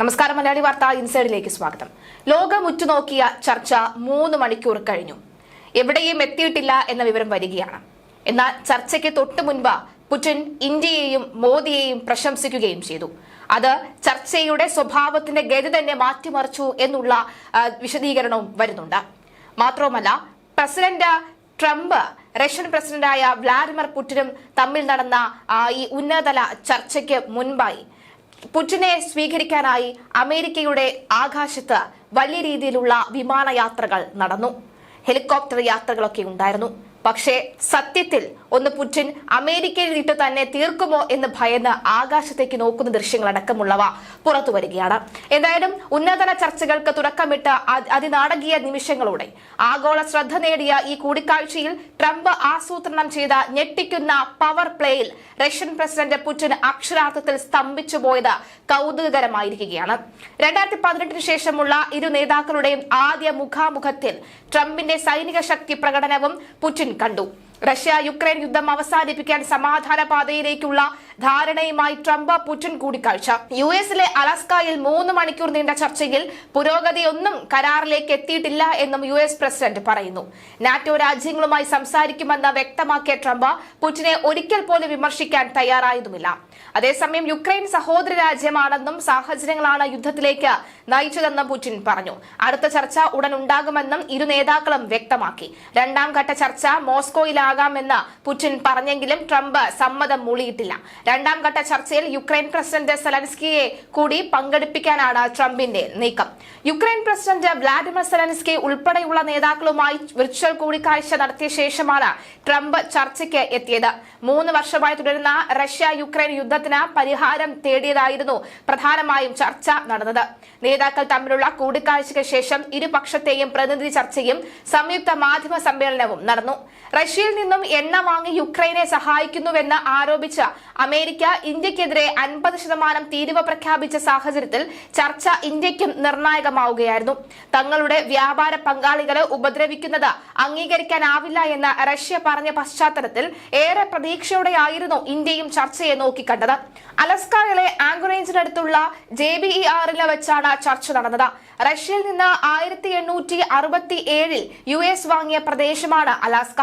നമസ്കാരം മലയാളി വാർത്ത ഇൻസൈഡിലേക്ക് സ്വാഗതം. ലോകം ഉറ്റുനോക്കിയ ചർച്ച മൂന്ന് മണിക്കൂർ കഴിഞ്ഞു. എവിടെയും എത്തിയിട്ടില്ല എന്ന വിവരം വരികയാണ്. എന്നാൽ ചർച്ചയ്ക്ക് തൊട്ടു മുൻപ് പുടിൻ ഇന്ത്യയെയും മോദിയെയും പ്രശംസിക്കുകയും ചെയ്തു. അത് ചർച്ചയുടെ സ്വഭാവത്തിന്റെ ഗതി തന്നെ മാറ്റിമറിച്ചു എന്നുള്ള വിശദീകരണവും വരുന്നുണ്ട്. മാത്രവുമല്ല പ്രസിഡന്റ് ട്രംപ് റഷ്യൻ പ്രസിഡന്റായ വ്ളാഡിമിർ പുടിനും തമ്മിൽ നടന്ന ഈ ഉന്നതതല ചർച്ചയ്ക്ക് മുൻപായി പുടിനെ സ്വീകരിക്കാനായി അമേരിക്കയുടെ ആകാശത്ത് വലിയ രീതിയിലുള്ള വിമാനയാത്രകൾ നടന്നു. ഹെലികോപ്റ്റർ യാത്രകളൊക്കെ ഉണ്ടായിരുന്നു. പക്ഷേ സത്യത്തിൽ ഒന്ന് പുടിൻ അമേരിക്കയിൽ ഇട്ട് തന്നെ തീർക്കുമോ എന്ന് ഭയന്ന് ആകാശത്തേക്ക് നോക്കുന്ന ദൃശ്യങ്ങളടക്കമുള്ളവ പുറത്തു വരികയാണ്. എന്തായാലും ഉന്നതതല ചർച്ചകൾക്ക് തുടക്കമിട്ട അതിനാടകീയ നിമിഷങ്ങളോടെ ആഗോള ശ്രദ്ധ നേടിയ ഈ കൂടിക്കാഴ്ചയിൽ ട്രംപ് ആസൂത്രണം ചെയ്ത ഞെട്ടിക്കുന്ന പവർ പ്ലേയിൽ റഷ്യൻ പ്രസിഡന്റ് പുടിൻ അക്ഷരാർത്ഥത്തിൽ സ്തംഭിച്ചു പോയത് കൗതുകകരമായിരിക്കുകയാണ്. രണ്ടായിരത്തി പതിനെട്ടിന് ശേഷമുള്ള ഇരു നേതാക്കളുടെയും ആദ്യ മുഖാമുഖത്തിൽ ട്രംപിന്റെ സൈനിക ശക്തി പ്രകടനവും പുടിൻ കണ്ടു. റഷ്യ യുക്രൈൻ യുദ്ധം അവസാനിപ്പിക്കാൻ സമാധാന പാതയിലേക്കുള്ള ധാരണയുമായി ട്രംപ് പുടിൻ കൂടിക്കാഴ്ച. യു എസിലെ അലാസ്കയിൽ മൂന്ന് മണിക്കൂർ നീണ്ട ചർച്ചയിൽ പുരോഗതിയൊന്നും കരാറിലേക്ക് എത്തിയിട്ടില്ല എന്നും യു എസ് പ്രസിഡന്റ് പറയുന്നു. നാറ്റോ രാജ്യങ്ങളുമായി സംസാരിക്കുമെന്ന് വ്യക്തമാക്കിയ ട്രംപ് പുടിനെ ഒരിക്കൽ പോലും വിമർശിക്കാൻ തയ്യാറായതുമില്ല. അതേസമയം യുക്രൈൻ സഹോദര രാജ്യമാണെന്നും സാഹചര്യങ്ങളാണ് യുദ്ധത്തിലേക്ക് നയിച്ചതെന്നും പുടിൻ പറഞ്ഞു. അടുത്ത ചർച്ച ഉടൻ ഉണ്ടാകുമെന്നും ഇരു നേതാക്കളും വ്യക്തമാക്കി. രണ്ടാം ഘട്ട ചർച്ച മോസ്കോയിലാകാമെന്ന് പുടിൻ പറഞ്ഞെങ്കിലും ട്രംപ് സമ്മതം മൂളിയിട്ടില്ല. രണ്ടാം ഘട്ട ചർച്ചയിൽ യുക്രൈൻ പ്രസിഡന്റ് സെലൻസ്കിയെ കൂടി പങ്കെടുപ്പിക്കാനാണ് ട്രംപിന്റെ നീക്കം. യുക്രൈൻ പ്രസിഡന്റ് വ്ളാഡിമിർ സെലൻസ്കി ഉൾപ്പെടെയുള്ള നേതാക്കളുമായി വിർച്വൽ കൂടിക്കാഴ്ച നടത്തിയ ശേഷമാണ് ട്രംപ് ചർച്ചയ്ക്ക് എത്തിയത്. മൂന്ന് വർഷമായി തുടരുന്ന റഷ്യ യുക്രൈൻ യുദ്ധത്തിന് പരിഹാരം തേടിയതായിരുന്നു പ്രധാനമായും ചർച്ച നടന്നത്. നേതാക്കൾ തമ്മിലുള്ള കൂടിക്കാഴ്ചയ്ക്ക് ശേഷം ഇരുപക്ഷത്തെയും പ്രതിനിധി ചർച്ചയും സംയുക്ത മാധ്യമ സമ്മേളനവും നടന്നു. റഷ്യയിൽ നിന്നും എണ്ണ വാങ്ങി യുക്രൈനെ സഹായിക്കുന്നുവെന്ന് ആരോപിച്ച അമേരിക്ക ഇന്ത്യക്കെതിരെ അൻപത് ശതമാനം തീരുവ പ്രഖ്യാപിച്ച സാഹചര്യത്തിൽ ചർച്ച ഇന്ത്യക്കും നിർണായകമാവുകയായിരുന്നു. തങ്ങളുടെ വ്യാപാര പങ്കാളികളെ ഉപദ്രവിക്കുന്നത് അംഗീകരിക്കാനാവില്ല എന്ന് റഷ്യ പറഞ്ഞ പശ്ചാത്തലത്തിൽ ഏറെ പ്രതീക്ഷയോടെയായിരുന്നു ഇന്ത്യയും ചർച്ചയെ നോക്കിക്കണ്ടത്. അലസ്കയിലെ ആംഗുറേഞ്ചിനടുത്തുള്ള ജെ ബി ഇ ആറിൽ വെച്ചാണ് ചർച്ച നടന്നത്. റഷ്യയിൽ നിന്ന് ആയിരത്തി എണ്ണൂറ്റി അറുപത്തി ഏഴിൽ യു എസ് വാങ്ങിയ പ്രദേശമാണ് അലാസ്ക.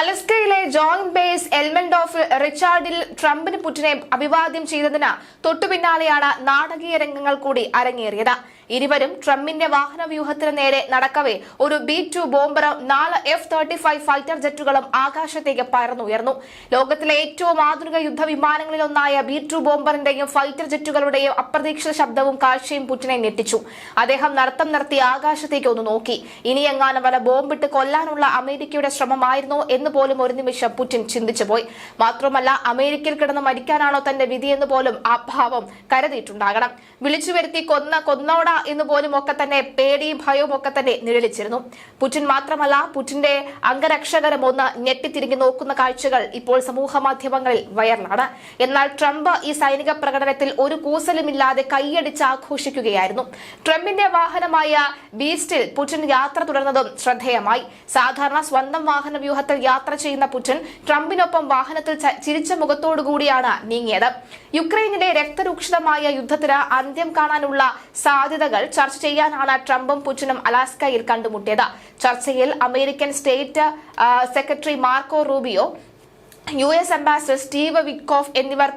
അലസ്കയിലെ ജോയിന്റ് ബേസ് എൽമെൻഡോഫ് റിച്ചാർഡിൽ ട്രംപിന് പുടിനെ അഭിവാദ്യം ചെയ്തതിന് തൊട്ടുപിന്നാലെയാണ് നാടകീയ രംഗങ്ങൾ കൂടി അരങ്ങേറിയത്. ഇരുവരും ട്രംപിന്റെ വാഹന വ്യൂഹത്തിന് നേരെ നടക്കവേ ഒരു ബി ടു ബോംബറും നാല് എഫ് തേർട്ടി ഫൈവ് ഫൈറ്റർ ജെറ്റുകളും ആകാശത്തേക്ക് പറന്നുയർന്നു ലോകത്തിലെ ഏറ്റവും ആധുനിക യുദ്ധ വിമാനങ്ങളിലൊന്നായ ബി ടു ബോംബറിന്റെയും ഫൈറ്റർ ജെറ്റുകളുടെയും അപ്രതീക്ഷിത ശബ്ദവും കാഴ്ചയും പുറ്റിനെ ഞെട്ടിച്ചു. അദ്ദേഹം നടത്തം നടത്തി ആകാശത്തേക്ക് ഒന്ന് നോക്കി. ഇനി എങ്ങാനും വല ബോംബിട്ട് കൊല്ലാനുള്ള അമേരിക്കയുടെ ശ്രമമായിരുന്നോ എന്ന് പോലും ഒരു നിമിഷം പുടിൻ ചിന്തിച്ചുപോയി മാത്രമല്ല അമേരിക്കയിൽ കിടന്ന് മരിക്കാനാണോ തന്റെ വിധിയെന്ന് പോലും ആ ഭാവം കരുതിയിട്ടുണ്ടാകണം. വിളിച്ചു വരുത്തി കൊന്ന കൊന്നോട എന്ന് പോലും ഒക്കെ തന്നെ പേടിയും ഭയവും ഒക്കെ തന്നെ നിഴലിച്ചിരുന്നു. പുറ്റിൻ മാത്രമല്ല പുറ്റിന്റെ അംഗരക്ഷകരും ഒന്ന് ഞെട്ടിത്തിരിഞ്ഞു നോക്കുന്ന കാഴ്ചകൾ ഇപ്പോൾ സമൂഹ മാധ്യമങ്ങളിൽ വൈറലാണ്. എന്നാൽ ട്രംപ് ഈ സൈനിക പ്രകടനത്തിൽ ഒരു കൂസലുമില്ലാതെ കൈയടിച്ച് ആഘോഷിക്കുകയായിരുന്നു. ട്രംപിന്റെ വാഹനമായ ബീസ്റ്റിൽ പുടിൻ യാത്ര തുടർന്നതും ശ്രദ്ധേയമായി. സാധാരണ സ്വന്തം വാഹന വ്യൂഹത്തിൽ യാത്ര ചെയ്യുന്ന പുടിൻ ട്രംപിനൊപ്പം വാഹനത്തിൽ ചിരിച്ച മുഖത്തോടുകൂടിയാണ് നീങ്ങിയത്. യുക്രൈനിലെ രക്തരൂക്ഷിതമായ യുദ്ധത്തിന് അന്ത്യം കാണാനുള്ള സാധ്യതകൾ ചർച്ച ചെയ്യാനാണ് ട്രംപും പുടിനും അലാസ്കയിൽ കണ്ടുമുട്ടിയത്. ചർച്ചയിൽ American state secretary Marco Rubio U S ambassador Steve Witkoff എന്നിവർ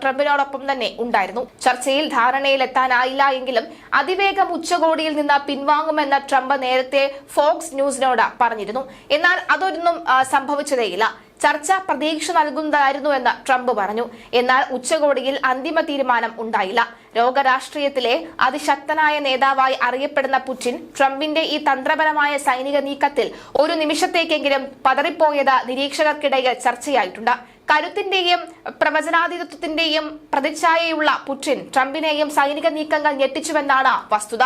ട്രംപിനോടൊപ്പം തന്നെ ഉണ്ടായിരുന്നു. ചർച്ചയിൽ ധാരണയിലെത്താനായില്ല എങ്കിലും അതിവേഗം ഉച്ചകോടിയിൽ നിന്ന് പിൻവാങ്ങുമെന്ന് ട്രംപ് നേരത്തെ ഫോക്സ് ന്യൂസിനോട് പറഞ്ഞിരുന്നു. എന്നാൽ അതൊന്നും സംഭവിച്ചതേയില്ല. ചർച്ച പ്രതീക്ഷ നൽകുന്നതായിരുന്നുവെന്ന് ട്രംപ് പറഞ്ഞു. എന്നാൽ ഉച്ചകോടിയിൽ അന്തിമ തീരുമാനം ഉണ്ടായില്ല. ലോകരാഷ്ട്രീയത്തിലെ അതിശക്തനായ നേതാവായി അറിയപ്പെടുന്ന പുടിൻ ട്രംപിന്റെ ഈ തന്ത്രപരമായ സൈനിക നീക്കത്തിൽ ഒരു നിമിഷത്തേക്കെങ്കിലും പതറിപ്പോയത് നിരീക്ഷകർക്കിടയിൽ ചർച്ചയായിട്ടുണ്ട്. കരുത്തിന്റെയും പ്രവചനാതീതത്വത്തിന്റെയും പ്രതിച്ഛായയുള്ള പുടിൻ ട്രംപിനെയും സൈനിക നീക്കങ്ങൾ ഞെട്ടിച്ചുവെന്നാണ് വസ്തുത.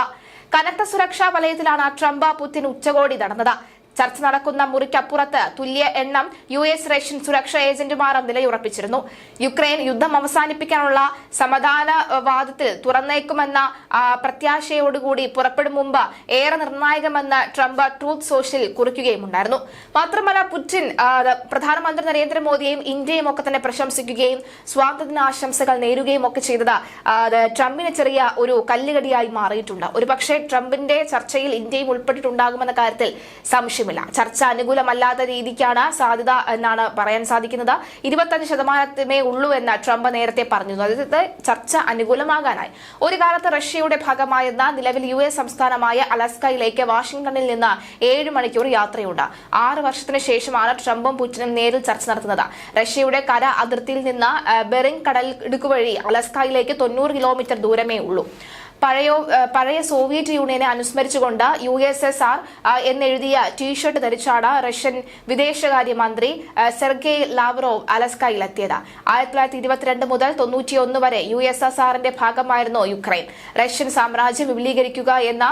കനത്ത സുരക്ഷാ വലയത്തിലാണ് ട്രംപ് പുടിൻ ഉച്ചകോടി നടന്നത്. ചർച്ച നടക്കുന്ന മുറിക്കപ്പുറത്ത് തുല്യ എണ്ണം യു എസ് റഷ്യൻ സുരക്ഷാ ഏജന്റുമാരും നിലയുറപ്പിച്ചിരുന്നു. യുക്രൈൻ യുദ്ധം അവസാനിപ്പിക്കാനുള്ള സമാധാനവാദത്തിൽ തുറന്നേക്കുമെന്ന പ്രത്യാശയോടുകൂടി പുറപ്പെടും മുമ്പ് ഏറെ നിർണായകമെന്ന് ട്രംപ് ട്രൂത്ത് സോഷ്യൽ കുറിക്കുകയുമുണ്ടായിരുന്നു. മാത്രമല്ല പുടിൻ പ്രധാനമന്ത്രി നരേന്ദ്രമോദിയെയും ഇന്ത്യയും ഒക്കെ തന്നെ പ്രശംസിക്കുകയും സ്വാതന്ത്ര്യ ആശംസകൾ നേരുകയും ഒക്കെ ചെയ്തത് ട്രംപിന് ചെറിയ ഒരു കല്ലുകടിയായി മാറിയിട്ടുണ്ട്. ഒരുപക്ഷെ ട്രംപിന്റെ ചർച്ചയിൽ ഇന്ത്യയും ഉൾപ്പെട്ടിട്ടുണ്ടാകുമെന്ന കാര്യത്തിൽ സംശയമില്ല ചർച്ച അനുകൂലമല്ലാത്ത രീതിക്കാണ് സാധ്യത എന്നാണ് പറയാൻ സാധിക്കുന്നത്. ഇരുപത്തഞ്ച് ശതമാനത്തിമേ ഉള്ളൂ എന്ന് ട്രംപ് നേരത്തെ പറഞ്ഞു. അതായത് ചർച്ച അനുകൂലമാകാനായി. ഒരു കാലത്ത് റഷ്യയുടെ ഭാഗമായിരുന്ന നിലവിൽ യു എസ് സംസ്ഥാനമായ അലസ്കയിലേക്ക് വാഷിംഗ്ടണിൽ നിന്ന് ഏഴ് മണിക്കൂർ യാത്രയുണ്ട്. ആറ് വർഷത്തിന് ശേഷമാണ് ട്രംപും പുടിനും നേരിൽ ചർച്ച നടത്തുന്നത്. റഷ്യയുടെ കര അതിർത്തിയിൽ നിന്ന് ബെറിംഗ് കടൽ ഇടുക്കുവഴി അലസ്കയിലേക്ക് തൊണ്ണൂറ് കിലോമീറ്റർ ദൂരമേ ഉള്ളൂ. പഴയോ പഴയ സോവിയറ്റ് യൂണിയനെ അനുസ്മരിച്ചുകൊണ്ട് യു എസ് എസ് ആർ എന്നെഴുതിയ ടീഷർട്ട് ധരിച്ചാണ് റഷ്യൻ വിദേശകാര്യമന്ത്രി മന്ത്രി സെർഗെയ് ലാവ്റോവ് അലസ്കയിലെത്തിയത്. ആയിരത്തി തൊള്ളായിരത്തി ഇരുപത്തിരണ്ട് മുതൽ തൊണ്ണൂറ്റിയൊന്ന് വരെ യു എസ് എസ് ആറിന്റെ ഭാഗമായിരുന്നു യുക്രൈൻ. റഷ്യൻ സാമ്രാജ്യം വിപുലീകരിക്കുക എന്ന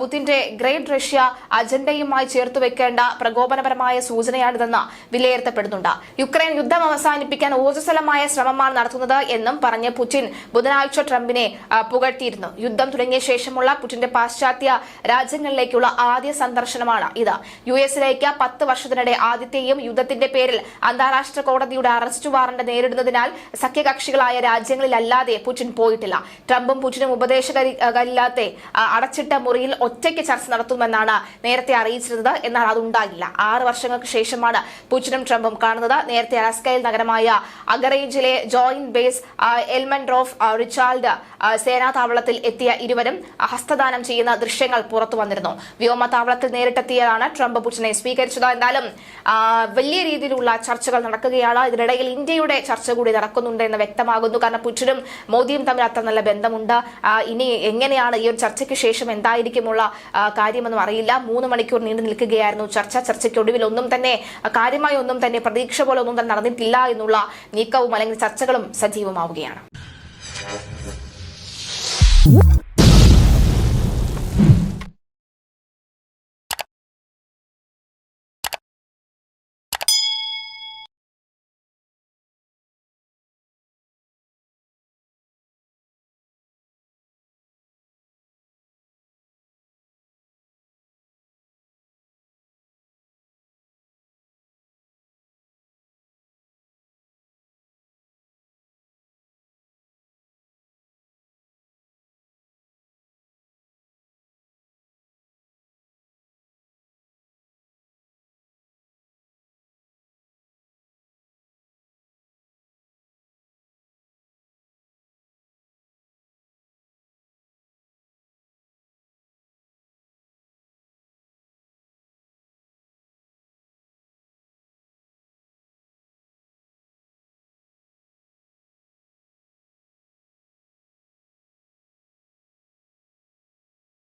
പുതിന്റെ ഗ്രേറ്റ് റഷ്യ അജണ്ടയുമായി ചേർത്ത് വെക്കേണ്ട പ്രകോപനപരമായ സൂചനയാണിതെന്ന് വിലയിരുത്തപ്പെടുന്നുണ്ട്. യുക്രൈൻ യുദ്ധം അവസാനിപ്പിക്കാൻ ഊർജസ്വലമായ ശ്രമമാണ് നടത്തുന്നത് എന്നും പറഞ്ഞ് പുടിൻ ബുധനാഴ്ച ട്രംപിനെ പുകഴ്ത്തിയിരുന്നു. യുദ്ധം തുടങ്ങിയ ശേഷമുള്ള പുടിന്റെ പാശ്ചാത്യ രാജ്യങ്ങളിലേക്കുള്ള ആദ്യ സന്ദർശനമാണ് ഇത്. യു എസിലേക്ക് പത്ത് വർഷത്തിനിടെ ആദ്യത്തെയും യുദ്ധത്തിന്റെ പേരിൽ അന്താരാഷ്ട്ര കോടതിയുടെ അറസ്റ്റ് വാറന്റ് നേരിടുന്നതിനാൽ സഖ്യകക്ഷികളായ രാജ്യങ്ങളിലല്ലാതെ പുടിൻ പോയിട്ടില്ല. ട്രംപും പുടിനും ഉപദേശകരില്ലാത്ത അടച്ചിട്ട മുറിയിൽ ഒറ്റയ്ക്ക് ചർച്ച നടത്തുമെന്നാണ് നേരത്തെ അറിയിച്ചിരുന്നത്. എന്നാൽ അതുണ്ടാകില്ല ആറ് വർഷങ്ങൾക്ക് ശേഷമാണ് പുടിനും ട്രംപും കാണുന്നത്. നേരത്തെ അലസ്കയിൽ നഗരമായ അഗറേജിലെ ജോയിന്റ് ബേസ് എൽമൻഡ്രോഫ് റിച്ചാൾഡ് സേനാ താവളത്തിൽ എത്തിയ ഇരുവരും ഹസ്തദാനം ചെയ്യുന്ന ദൃശ്യങ്ങൾ പുറത്തു വന്നിരുന്നു. വ്യോമതാവളത്തിൽ നേരിട്ടെത്തിയതാണ് ട്രംപ് പുടിനെ സ്വീകരിച്ചത്. എന്നാലും വലിയ രീതിയിലുള്ള ചർച്ചകൾ നടക്കുകയാണ്. ഇതിനിടയിൽ ഇന്ത്യയുടെ ചർച്ച കൂടി നടക്കുന്നുണ്ട് എന്ന് വ്യക്തമാകുന്നു. കാരണം പുടിനും മോദിയും തമ്മിൽ അത്ര നല്ല ബന്ധമുണ്ട്. ഇനി എങ്ങനെയാണ് ഈ ഒരു ചർച്ചയ്ക്ക് ശേഷം എന്തായിരിക്കുമുള്ള കാര്യമെന്നും അറിയില്ല. മൂന്ന് മണിക്കൂർ നീണ്ടു നിൽക്കുകയായിരുന്നു ചർച്ച. ചർച്ചയ്ക്കൊടുവിൽ ഒന്നും തന്നെ കാര്യമായി ഒന്നും തന്നെ പ്രതീക്ഷ പോലെ ഒന്നും തന്നെ നടന്നിട്ടില്ല എന്നുള്ള നീക്കവും അല്ലെങ്കിൽ ചർച്ചകളും സജീവമാവുകയാണ്.